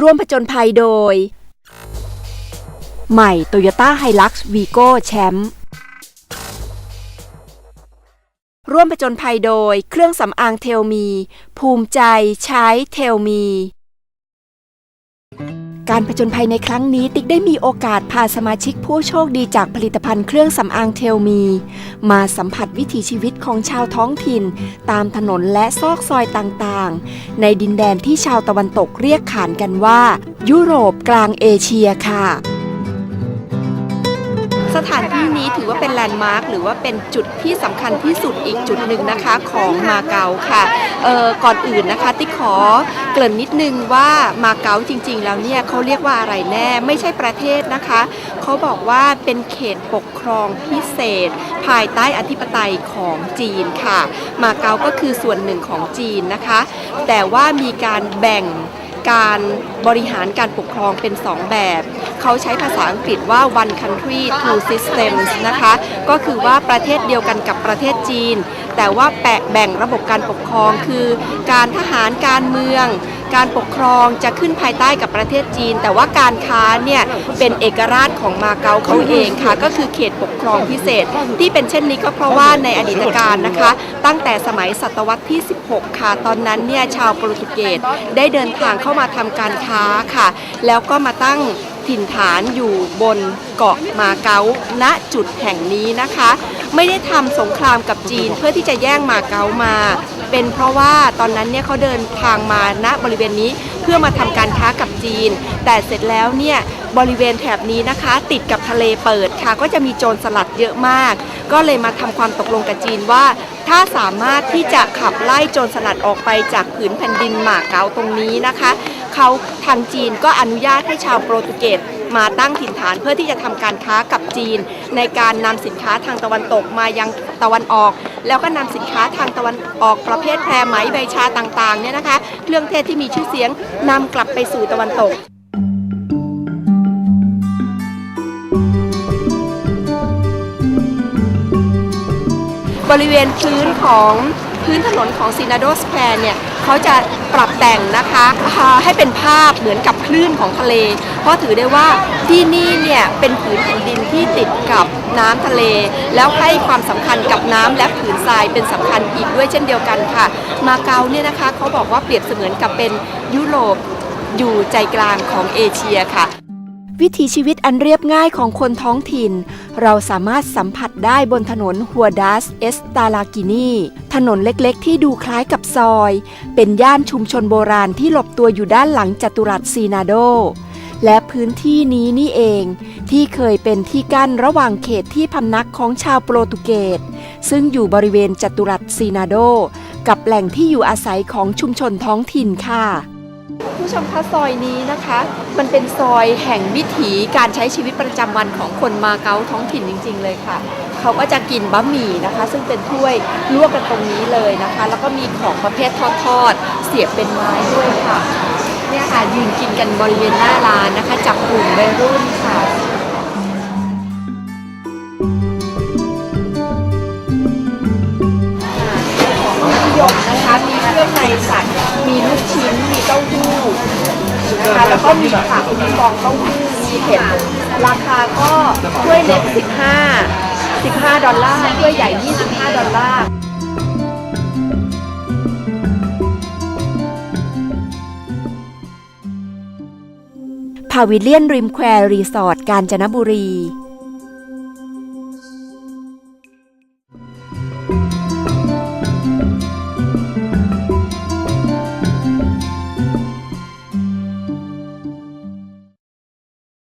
ร่วมผจญภัยโดย ใหม่ Toyota Hilux Vigo แชมป์ร่วมผจญภัยโดยเครื่องสำอางเทลมี ภูมิใจใช้เทลมี การผจญภัยในครั้งนี้ ติ๊กได้มีโอกาสพาสมาชิกผู้โชคดีจากผลิตภัณฑ์เครื่องสำอางเทลมี มาสัมผัสวิถีชีวิตของชาวท้องถิ่น ตามถนนและซอกซอยต่างๆ ในดินแดนที่ชาวตะวันตกเรียกขานกันว่า ยุโรปกลางเอเชียค่ะ สถานที่นี้ถือว่าเป็นแลนด์มาร์คหรือว่าเป็นจุดที่สำคัญที่สุดอีกจุดหนึ่งนะคะของมาเก๊าค่ะเอ่อก่อนอื่นนะคะติ๊กขอเกริ่นนิดนึงว่ามาเก๊าจริง ๆ แล้วเนี่ยเขาเรียกว่าอะไรแน่ไม่ใช่ประเทศนะคะเขาบอกว่าเป็นเขตปกครองพิเศษ ภายใต้อธิปไตยของจีนค่ะ มาเก๊าก็คือส่วนหนึ่งของจีนนะคะ แต่ว่ามีการแบ่ง การบริหารการปกครองเป็น 2 แบบ เขาใช้ภาษาอังกฤษว่า one country two systems นะคะ ก็คือว่าประเทศเดียวกันกับประเทศจีน แต่ว่าแปะแบ่งระบบการปกครองคือ การทหารการเมือง การปกครองจะขึ้นภายใต้กับประเทศจีน แต่ว่าการค้าเนี่ยเป็นเอกราชของมาเก๊าเขาเองค่ะ ก็คือเขตปกครองพิเศษ ที่เป็นเช่นนี้ก็เพราะว่าในอดีตการนะคะ ตั้งแต่สมัยศตวรรษที่ 16 ค่ะ ตอนนั้นเนี่ยชาวโปรตุเกสได้เดินทางเข้ามาทำการค้าค่ะ แล้วก็มาตั้งถิ่นฐานอยู่บนเกาะมาเก๊าณจุดแห่งนี้นะคะ ไม่ได้ทำสงครามกับจีนเพื่อที่จะแย่งมาเก๊ามา เป็นเพราะว่าตอนนั้นเนี่ยเขาเดินทางมาณบริเวณนี้เพื่อมาทำการค้ากับจีน แต่เสร็จแล้วเนี่ยบริเวณแถบนี้นะคะ ติดกับทะเลเปิดค่ะ ก็จะมีโจรสลัดเยอะมาก ก็เลยมาทำความตกลงกับจีนว่า ถ้าสามารถที่จะขับไล่โจรสลัดออกไปจากผืนแผ่นดินหมาเก๊าตรงนี้นะคะเขาทางจีนก็อนุญาตให้ชาวโปรตุเกสมาตั้งถิ่นฐานเพื่อที่จะทำการค้ากับจีน ในการนำสินค้าทางตะวันตกมายังตะวันออก แล้วก็นำสินค้าทางตะวันออกประเภทแพรไหมใบชาต่างๆเนี่ยนะคะเครื่องเทศที่มีชื่อเสียงนำกลับไปสู่ตะวันตกบริเวณพื้นของ พื้นถนนของซีนาโดสแควร์เนี่ยเขาจะปรับแต่งนะคะให้เป็นภาพเหมือนกับคลื่นของทะเล เพราะถือได้ว่าที่นี่เนี่ยเป็นผืนแผ่นดินที่ติดกับน้ำทะเล แล้วให้ความสำคัญกับน้ำและผืนทรายเป็นสำคัญอีกด้วยเช่นเดียวกันค่ะ มาเก๊าเนี่ยนะคะเขาบอกว่าเปรียบเสมือนกับเป็นยุโรปอยู่ใจกลางของเอเชียค่ะ วิถีชีวิตอันเรียบง่ายของคนท้องถิ่น เราสามารถสัมผัสได้บนถนนฮัวดัสเอสตาลากินีถนนเล็กๆ ที่ดูคล้ายกับซอย เป็นย่านชุมชนโบราณที่หลบตัวอยู่ด้านหลังจัตุรัสซีนาโด และพื้นที่นี้นี่เอง ที่เคยเป็นที่กั้นระหว่างเขตที่พำนักของชาวโปรตุเกส ซึ่งอยู่บริเวณจัตุรัสซีนาโด กับแหล่งที่อยู่อาศัยของชุมชนท้องถิ่นค่ะ ผู้ชมคะซอยนี้นะคะ มันเป็นซอยแห่งวิถีการใช้ชีวิตประจำวันของคนมาเก๊าท้องถิ่นจริง ๆ เลยค่ะ เขาก็จะกินบะหมี่นะคะ ซึ่งเป็นถ้วยลวกกันตรงนี้เลยนะคะ แล้วก็มีของประเภททอดๆเสียบเป็นไม้ด้วยค่ะเนี่ยค่ะยืนกินกันบริเวณหน้าร้านนะคะ จับกลุ่มวัยรุ่นค่ะ นะคะ แล้วก็มีผักมีฟองเต้าหู้มีเห็ดราคาก็ถ้วยเล็ก 15 15 ดอลลาร์ถ้วยใหญ่ 25 ดอลลาร์พาวิเลียนริมแควร์รีสอร์ทกาญจนบุรี